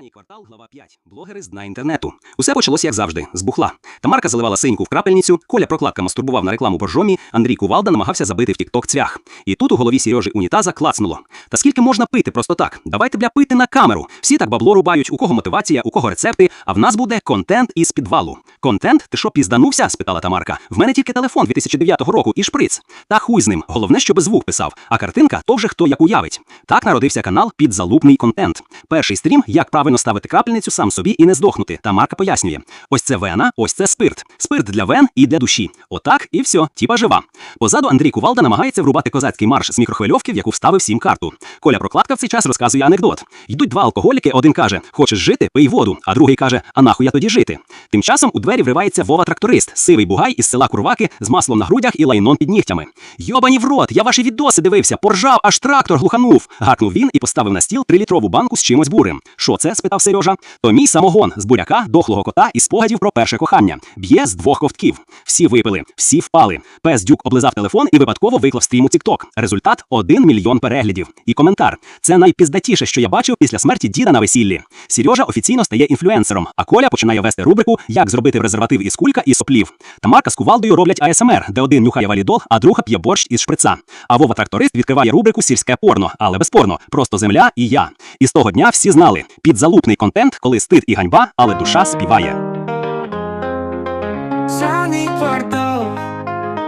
Останній квартал, глава 5. Блогери з дна інтернету. Усе почалося як завжди, з бухла. Тамарка заливала синьку в крапельницю, Коля прокладка мастурбував на рекламу боржомі, Андрій Кувалда намагався забити в тікток цвях. І тут у голові Сережі унітаза клацнуло. Та скільки можна пити просто так? Давайте бля пити на камеру. Всі так бабло рубають, у кого мотивація, у кого рецепти, а в нас буде контент із підвалу. Контент? Ти що, пізданувся? спитала Тамарка. В мене тільки телефон 2009 року і шприц. Та хуй з ним. Головне, щоб звук писав. А картинка то вже хто як уявить. Так народився канал Підзалупний контент. Перший стрім, як правильно ставити крапельницю сам собі і не здохнути. Тамарка пояснює: ось це вена, ось це спирт. Спирт для вен і для душі. Отак і все, тіпа жива. Позаду Андрій Кувалда намагається врубати козацький марш з мікрохвильовки, в яку вставив сім карту. Коля Прокладка в цей час розказує анекдот. Йдуть два алкоголіки, один каже: Хочеш жити, пий воду, а другий каже: А нахуй я тоді жити. Тим часом у двері вривається Вова тракторист, сивий бугай із села Курваки з маслом на грудях і лайном під нігтями. Йобані в рот, я ваші відоси дивився, поржав, аж трактор глуханув. Гаркнув він і поставив на стіл трилітрову банку з чимось бурим. Що це? Спитав Сережа. То мій самогон з буряка, дохлого кота і спогадів про перше кохання. Б'є з двох ковтків. Всі випили, всі впали. Пес дюк облизав телефон і випадково виклав стрім у TikTok. Результат 1 мільйон переглядів. І коментар. Це найпіздатіше, що я бачив після смерті діда на весіллі. Сережа офіційно стає інфлюенсером, а Коля починає вести рубрику Як зробити презерватив із кулька і соплів. Тамарка з кувалдою роблять АСМР, де один нюхає валідол, а друга п'є борщ із шприца. А Вова тракторист відкриває рубрику Сільське порно, але безспорно, просто земля і я. І з того дня всі знали підзалупний контент, коли стид і ганьба, але душа співає.